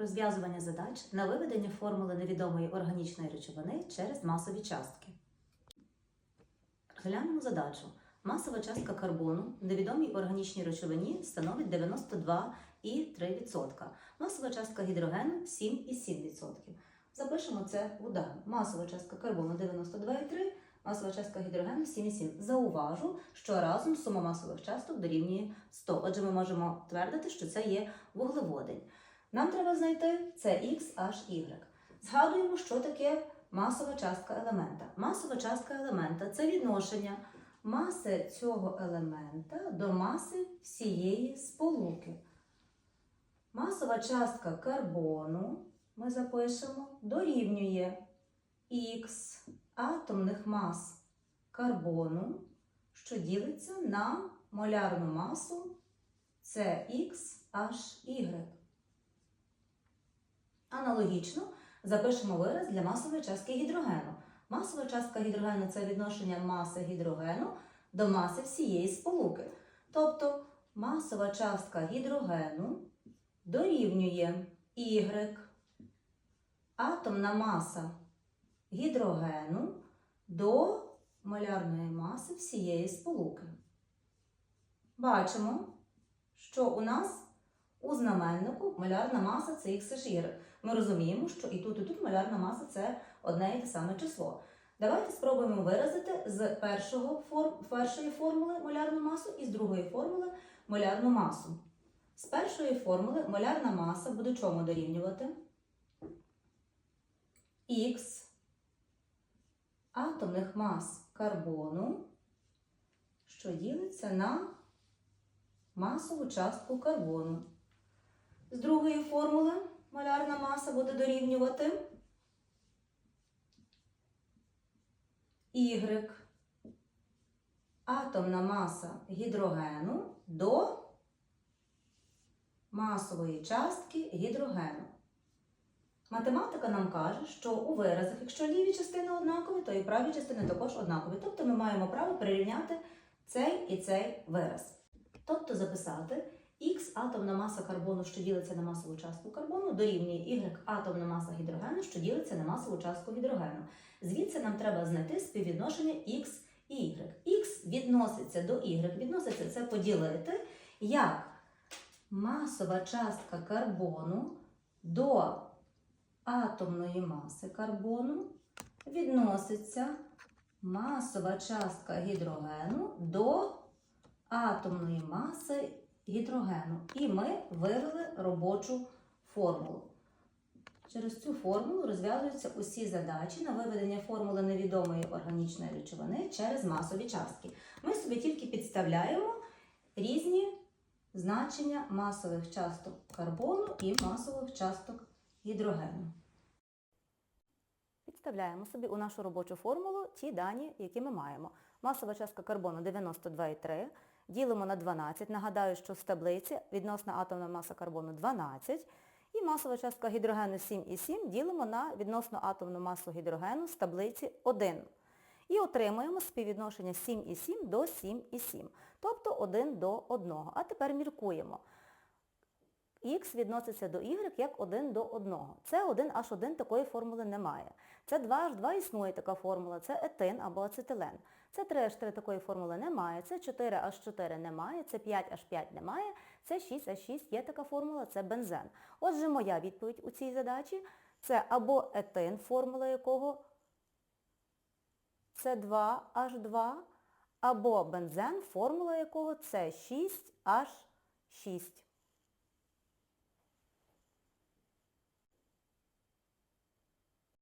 Розв'язування задач на виведення формули невідомої органічної речовини через масові частки. Розглянемо задачу. Масова частка карбону в невідомій органічній речовині становить 92,3%. Масова частка гідрогену 7,7%. Запишемо це у дані. Масова частка карбону 92,3%, масова частка гідрогену 7,7%. Зауважу, що разом сума масових часток дорівнює 100. Отже, ми можемо твердити, що це є вуглеводень. Нам треба знайти це X, H, Y. Згадуємо, що таке масова частка елемента. Масова частка елемента це відношення маси цього елемента до маси всієї сполуки. Масова частка карбону ми запишемо дорівнює Х атомних мас карбону, що ділиться на молярну масу CXHY. Аналогічно запишемо вираз для масової частки гідрогену. Масова частка гідрогену це відношення маси гідрогену до маси всієї сполуки. Тобто масова частка гідрогену дорівнює Y, атомна маса гідрогену до молярної маси всієї сполуки. Бачимо, що у нас у знаменнику молярна маса це XY. Ми розуміємо, що і тут, і тут молярна маса це одне і те саме число. Давайте спробуємо виразити з першого форм, першої формули молярну масу і з другої формули молярну масу. З першої формули молярна маса буде чому дорівнювати? Х атомних мас карбону, що ділиться на масову частку карбону. З другої формули молярна маса буде дорівнювати Y атомна маса гідрогену до масової частки гідрогену. Математика нам каже, що у виразах, якщо ліві частини однакові, то і праві частини також однакові. Тобто ми маємо право прирівняти цей і цей вираз. Тобто записати Х атомна маса карбону, що ділиться на масову частку карбону, дорівнює Y атомна маса гідрогену, що ділиться на масову частку гідрогену. Звідси нам треба знайти співвідношення Х і Y. Х відноситься до Y, відноситься це поділити як масова частка карбону до атомної маси карбону відноситься масова частка гідрогену до атомної маси гідрогену. І ми вивели робочу формулу. Через цю формулу розв'язуються усі задачі на виведення формули невідомої органічної речовини через масові частки. Ми собі тільки підставляємо різні значення масових часток карбону і масових часток гідрогену. Підставляємо собі у нашу робочу формулу ті дані, які ми маємо. Масова частка карбону 92,3, ділимо на 12. Нагадаю, що з таблиці відносна атомна маса карбону 12. І масова частка гідрогену 7,7 ділимо на відносну атомну масу гідрогену з таблиці 1. І отримуємо співвідношення 7,7 до 7,7, тобто 1 до 1. А тепер міркуємо. Х відноситься до y як 1 до 1. Це 1 аж 1 такої формули немає. Це 2 аж 2 існує така формула, це етин або ацетилен. Це 3 аж 3 такої формули немає, це 4 аж 4 немає, це 5 аж 5 немає, це 6 аж 6 є така формула, це бензен. Отже, моя відповідь у цій задачі це або етин, формула якого це 2 аж 2, або бензен, формула якого це 6 аж 6.